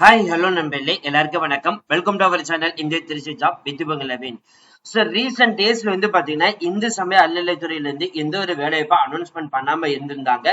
Hi hello நண்பர்களே. எல்லாருக்கும் வணக்கம். வெல்கம் டு அவர் சேனல் இந்திய திருச்சி ஜாப் வித் பங்கலவின் சார் ரீசெண்ட் டேஸ்ல வந்து பாத்தீங்கன்னா இந்து சமய அறநிலைத்துறையில இருந்து எந்த ஒரு வேலைவாய்ப்பா அனௌன்ஸ்மெண்ட் பண்ணாம இருந்திருந்தாங்க.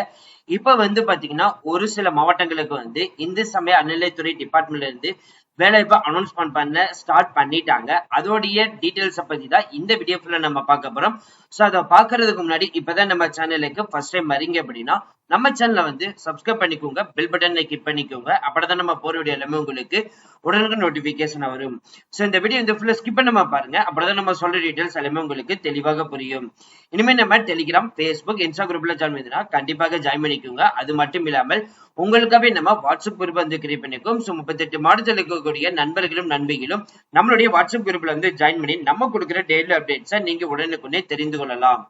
இப்ப வந்து பாத்தீங்கன்னா ஒரு சில மாவட்டங்களுக்கு வந்து இந்து சமய அறநிலைத்துறை டிபார்ட்மெண்ட்ல இருந்து வேலைவாய்ப்பு அனௌன்ஸ்மெண்ட் பண்ண ஸ்டார்ட் பண்ணிட்டாங்க. அதோடைய டீடைல்ஸ் பத்தி தான் இந்த வீடியோ ஃபுல்லா நம்ம பார்க்க போறோம். ஸோ அதை பாக்குறதுக்கு முன்னாடி இப்பதான் நம்ம சேனலுக்கு ஃபர்ஸ்ட் டைம் வரீங்க அப்படின்னா நம்ம சேனலை வந்து சப்ஸ்கிரைப் பண்ணிக்கோங்க பெல் பட்டனை கிளிக் பண்ணிக்கோங்க. அப்படிதான் நம்ம போற வீடியோ எல்லாமே உங்களுக்கு உடனுக்கு நோட்டிபிகேஷன் வரும். ஸோ இந்த வீடியோ இந்த ஃபுல்லா ஸ்கிப் பண்ணாம பாருங்க. அப்படிதான் நம்ம சொல்ற டீடைல்ஸ் எல்லாமே உங்களுக்கு தெளிவாக புரியும். இனிமே நம்ம டெலிகிராம் ஃபேஸ்புக் இன்ஸ்டாகிராம்ல ஜாயின் பண்ணினா கண்டிப்பாக ஜாயின் பண்ணிக்கோங்க. அது மட்டும் இல்லாமல் உங்களுக்காகவே நம்ம வாட்ஸ்அப் குரூப் வந்து கிரியேட் பண்ணிக்கோம். ஸோ முப்பத்தெட்டு மாதத்தில் இருக்கக்கூடிய நண்பர்களும் நண்பிகளும் நம்மளுடைய வாட்ஸ்அப் குரூப்ல வந்து ஜாயின் பண்ணி நம்ம கொடுக்குற டெய்லி அப்டேட்ஸை நீங்க உடனுக்குடனே தெரிந்து கொள்ளலாம்.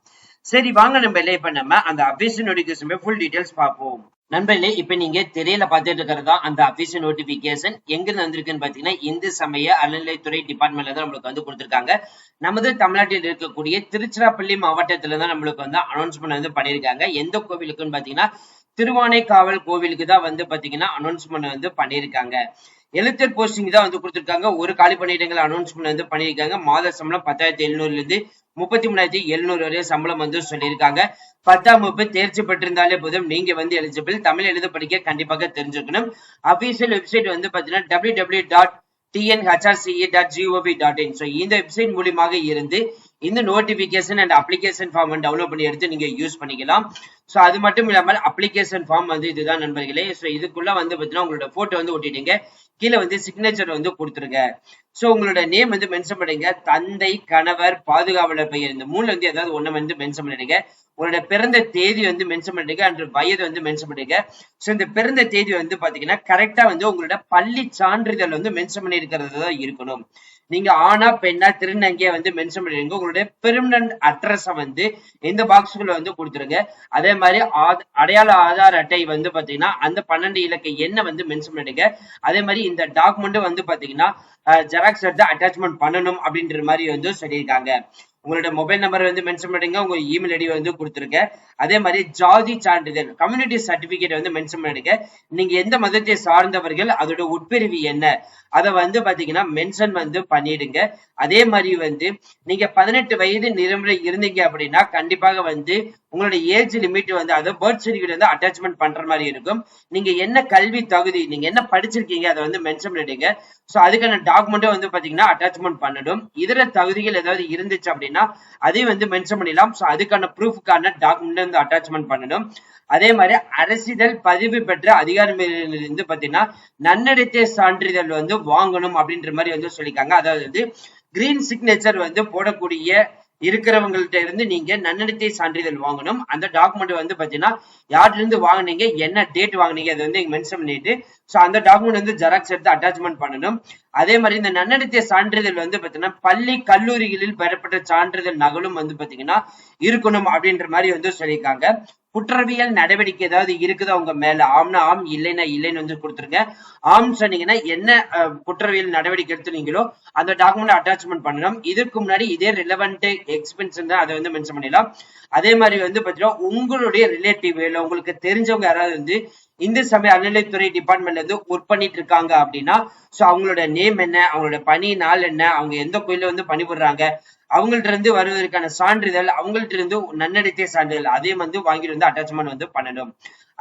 சரி வாங்க நம்ம இல்லை இப்ப நம்ம அந்த அபிஷன் நோட்டிபிகேஷன் ஃபுல் டீடைல்ஸ் பார்ப்போம். நண்பர்களே இப்ப நீங்க திரையில பார்த்துட்டு இருக்கிறதா அந்த அபிஷியல் நோட்டிபிகேஷன் எங்க இருந்து வந்திருக்குன்னு பாத்தீங்கன்னா இந்து சமய அறநிலைத்துறை டிபார்ட்மெண்ட்ல தான் நம்மளுக்கு வந்து கொடுத்திருக்காங்க. நமது தமிழ்நாட்டில் இருக்கக்கூடிய திருச்சிராப்பள்ளி மாவட்டத்துல தான் நம்மளுக்கு வந்து அனௌன்ஸ்மெண்ட் வந்து பண்ணியிருக்காங்க. எந்த கோவிலுக்குன்னு பாத்தீங்கன்னா திருவானைக்காவல் கோவிலுக்கு தான் வந்து பாத்தீங்கன்னா அனௌன்ஸ்மெண்ட் வந்து பண்ணியிருக்காங்க. எழுத்தர் போஸ்டிங் தான் வந்து கொடுத்திருக்காங்க. ஒரு காலி பணியிடங்கள் அனௌன்ஸ்மெண்ட் வந்து பண்ணியிருக்காங்க. மாத சம்பளம் பத்தாயிரத்தி எழுநூறுல இருந்து முப்பத்தி மூணாயிரத்தி எழுநூறு வரை சம்பளம் வந்து சொல்லியிருக்காங்க. பத்தாம் வகுப்பு தேர்ச்சி பெற்றிருந்தாலே போதும். நீங்க வந்து எலிஜிபிள் தமிழ் எழுத படிக்க கண்டிப்பாக தெரிஞ்சுக்கணும். அபிஷியல் வெப்சைட் வந்து பாத்தீங்கன்னா W W dot TNHRCE dot GOV dot in so இந்த வெப்சைட் மூலியமாக இருந்து இந்த notification and application form download பண்ணி எடுத்து நீங்க யூஸ் பண்ணிக்கலாம். ஸோ அது மட்டும் இல்லாமல் அப்ளிகேஷன் ஃபார்ம் வந்து இதுதான் நண்பர்களே. ஸோ இதுக்குள்ள வந்து பார்த்தீங்கன்னா உங்களோட போட்டோ வந்து ஒட்டிட்டீங்க கீழே வந்து சிக்னேச்சர் வந்து கொடுத்துருங்க. ஸோ உங்களோட நேம் வந்து மென்ஷன் பண்ணுங்க தந்தை கணவர் பாதுகாவலர் பெயர். இந்த மூணு வந்து ஏதாவது ஒன்று வந்து மென்ஷன் பண்ணிடுங்க. உங்களோட பிறந்த தேதி வந்து மென்ஷன் பண்ணிடுங்க. அன்று வயது வந்து மென்ஷன் பண்ணிடுங்க. ஸோ இந்த பிறந்த தேதி வந்து பாத்தீங்கன்னா கரெக்டா வந்து உங்களோட பள்ளி சான்றிதழ் வந்து மென்ஷன் பண்ணி இருக்கிறது தான் இருக்கணும். நீங்க ஆனா பெண்ணா திருநங்கைய வந்து மென்ஷன் பண்ணிருங்க உங்களுடைய பெர்மனன்ட் அட்ரஸ வந்து எந்த பாக்ஸுக்குள்ள வந்து கொடுத்துருங்க. அதே மாதிரி அடையாள ஆதார் அட்டை வந்து பாத்தீங்கன்னா அந்த பன்னெண்டு இலக்க எண்ணை வந்து மென்ஷன் பண்ணிடுங்க அதே மாதிரி இந்த டாக்குமெண்ட் வந்து பாத்தீங்கன்னா ஜெராக்ஸ் எடுத்து அட்டாச்மெண்ட் பண்ணணும் அப்படின்ற மாதிரி வந்து சொல்லியிருக்காங்க. உங்களோட மொபைல் நம்பர் வந்து மென்ஷன் பண்ணுங்க உங்க இமெயில் ஐடி வந்து கொடுத்துருங்க. அதே மாதிரி ஜாதி சான்றிதழ் கம்யூனிட்டி சர்டிபிகேட் வந்து மென்ஷன் பண்ணிடுங்க. நீங்க எந்த மதத்தை சார்ந்தவர்கள் அதோட உட்பிரிவு என்ன அதை வந்து பாத்தீங்கன்னா மென்ஷன் வந்து பண்ணிடுங்க. அதே மாதிரி வந்து நீங்க பதினெட்டு வயது நிரம்புல இருந்தீங்க அப்படின்னா கண்டிப்பாக வந்து உங்களோட ஏஜ் லிமிட் வந்து அதை பர்த் சர்டிஃபிகேட் வந்து அட்டாச்மெண்ட் பண்ற மாதிரி இருக்கும். நீங்க என்ன கல்வி தகுதி நீங்க என்ன படிச்சிருக்கீங்க அதை வந்து மென்ஷன் பண்ணிடுங்க. ஸோ அதுக்கான டாக்குமெண்ட்டும் வந்து பாத்தீங்கன்னா அட்டாச்மெண்ட் பண்ணணும். இதர தகுதிகள் ஏதாவது இருந்துச்சு அப்படின்னா அதையும் வந்து மென்ஷன் பண்ணிடலாம். ஸோ அதுக்கான ப்ரூஃப்க்கான டாக்குமெண்ட் வந்து அட்டாச்மெண்ட் பண்ணணும். அதே மாதிரி அரசிதழ் பதிவு பெற்ற அதிகாரிகளிலிருந்து பாத்தீங்கன்னா நன்னடத்தை சான்றிதழ் வந்து வாங்கணும் அப்படின்ற மாதிரி வந்து சொல்லியிருக்காங்க. அதாவது வந்து கிரீன் சிக்னேச்சர் வந்து போடக்கூடிய இருக்கிறவங்கள்ட்ட இருந்து நீங்க நன்னடத்தை சான்றிதழ் வாங்கணும். அந்த டாக்குமெண்ட் வந்து பாத்தீங்கன்னா யார்ல இருந்து வாங்குனீங்க என்ன டேட் வாங்குனீங்க அதை வந்து மென்ஷன் பண்ணிட்டு ஸோ அந்த டாக்குமெண்ட் வந்து ஜெராக்ஸ் எடுத்து அட்டாச்மெண்ட் பண்ணணும். அதே மாதிரி இந்த நன்னடத்தை சான்றிதழ் வந்து பாத்தீங்கன்னா பள்ளி கல்லூரிகளில் பெறப்பட்ட சான்றிதழ் நகலும் வந்து பாத்தீங்கன்னா இருக்கணும் அப்படின்ற மாதிரி வந்து சொல்லியிருக்காங்க. குற்றவியல் நடவடிக்கை ஏதாவது இருக்குதா உங்க மேல? ஆம்னா ஆம் இல்லைன்னா இல்லைன்னு வந்து கொடுத்துருங்க. ஆம் சொன்னீங்கன்னா என்ன குற்றவியல் நடவடிக்கை எடுத்துனீங்களோ அந்த டாக்குமெண்ட் அட்டாச்மெண்ட் பண்ணணும். இதுக்கு முன்னாடி இதே ரிலவெண்ட் எக்ஸ்பென்ஸ் தான் அதை வந்து மென்ஷன் பண்ணிடலாம். அதே மாதிரி வந்து பாத்தீங்கன்னா உங்களுடைய ரிலேட்டிவ் இல்லை உங்களுக்கு தெரிஞ்சவங்க யாராவது வந்து இந்து சமய அறநிலைத்துறை டிபார்ட்மெண்ட்ல இருந்து ஒர்க் பண்ணிட்டு இருக்காங்க அப்படின்னா சோ அவங்களோட நேம் என்ன அவங்களோட பணி நாள் என்ன அவங்க எந்த கோயில வந்து பணிபுடுறாங்க அவங்கள்ட்ட இருந்து வருவதற்கான சான்றிதழ் அவங்கள்ட்ட இருந்து நன்னடத்தை சான்றிதழ் அதையும் வந்து வாங்கிட்டு வந்து அட்டாச்மெண்ட் வந்து பண்ணணும்.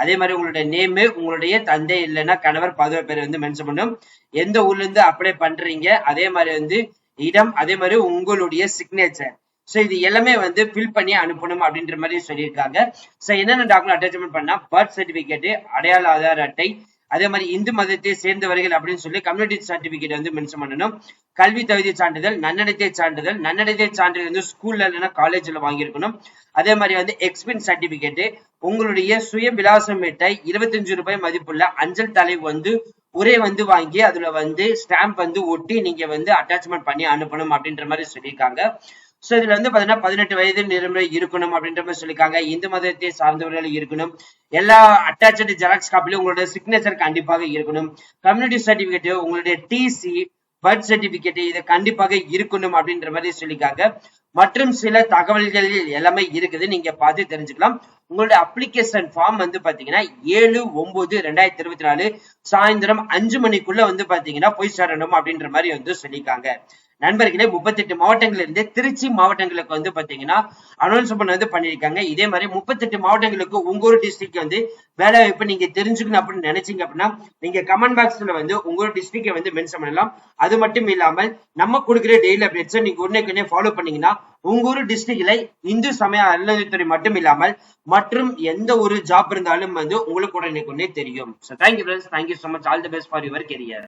அதே மாதிரி உங்களுடைய நேமு உங்களுடைய தந்தை இல்லைன்னா கணவர் பாதுகாப்பு பேர் வந்து மென்ஷன் பண்ணணும். எந்த ஊர்ல இருந்து அப்ளை பண்றீங்க அதே மாதிரி வந்து இடம் அதே மாதிரி உங்களுடைய சிக்னேச்சர் ஸோ இது எல்லாமே வந்து ஃபில் பண்ணி அனுப்பணும் அப்படின்ற மாதிரி சொல்லியிருக்காங்க. ஸோ என்னென்ன டாக்குமெண்ட் அட்டாச்மெண்ட் பண்ணா பர்த் சர்டிபிகேட் அடையாள ஆதார் அட்டை அதே மாதிரி இந்து மதத்தை சேர்ந்தவர்கள் அப்படின்னு சொல்லி கம்யூனிட்டி சர்டிபிகேட் வந்து மென்ஷன் பண்ணணும். கல்வி தகுதி சான்றிதழ் நன்னடத்தை சான்றிதழ் நன்னடத்தை சான்றிதழ் வந்து ஸ்கூல்ல இல்லைன்னா காலேஜ்ல வாங்கியிருக்கணும். அதே மாதிரி வந்து எக்ஸ்பென்ஸ் சர்டிபிகேட் உங்களுடைய சுய விலாசம் மிட்டாய் இருபத்தஞ்சு ரூபாய் மதிப்புள்ள அஞ்சல் தலை வந்து உரை வந்து வாங்கி அதுல வந்து ஸ்டாம்ப் வந்து ஒட்டி நீங்க வந்து அட்டாச்மெண்ட் பண்ணி அனுப்பணும் அப்படின்ற மாதிரி சொல்லியிருக்காங்க. சோ இதுல வந்து பாத்தீங்கன்னா பதினெட்டு வயது நிரம்பி இருக்கணும் அப்படின்ற மாதிரி சொல்லியிருக்காங்க. இந்து மதத்தை சார்ந்தவர்கள் இருக்கணும். எல்லா அட்டாச்சு ஜெராக்ஸ் காப்பிலும் உங்களோட சிக்னேச்சர் கண்டிப்பாக இருக்கணும். கம்யூனிட்டி சர்டிபிகேட் உங்களுடைய டிசி பர்த் சர்டிபிகேட் இது கண்டிப்பாக இருக்கணும் அப்படின்ற மாதிரி சொல்லியிருக்காங்க. மற்றும் சில தகவல்கள் எல்லாமே இருக்குது. நீங்க பார்த்து தெரிஞ்சுக்கலாம். உங்களோட அப்ளிகேஷன் ஃபார்ம் வந்து பாத்தீங்கன்னா ஏழு ஒன்பது ரெண்டாயிரத்தி இருபத்தி நாலு சாயந்தரம் அஞ்சு மணிக்குள்ள வந்து பாத்தீங்கன்னா போய் சேரணும் அப்படின்ற மாதிரி வந்து சொல்லியிருக்காங்க. நண்பர்களே முப்பத்தெட்டு மாவட்டங்கள்ல இருந்து திருச்சி மாவட்டங்களுக்கு வந்து பாத்தீங்கன்னா அனௌன்ஸ்மெண்ட் வந்து பண்ணியிருக்காங்க. இதே மாதிரி முப்பத்தெட்டு மாவட்டங்களுக்கு உங்க ஒரு டிஸ்ட்ரிக்ட் வந்து வேலை வாய்ப்பு நீங்க தெரிஞ்சுக்கணும் அப்படின்னு நினைச்சீங்க அப்படின்னா நீங்க கமெண்ட் பாக்ஸ்ல வந்து உங்களோட டிஸ்ட்ரிக்டை வந்து மென்ஷன் பண்ணலாம். அது மட்டும் இல்லாமல் நம்ம கொடுக்குற டெய்லி அப்டேட்ஸை நீங்க உடனே ஃபாலோ பண்ணீங்கன்னா உங்க ஒரு டிஸ்ட்ரிக்ட்ல இந்து சமய அறநிலையத்துறை மட்டும் இல்லாமல் மற்றும் எந்த ஒரு ஜாப் இருந்தாலும் வந்து உங்களுக்கு உடனே தெரியும். So thank you friends thank you so much all the best for your career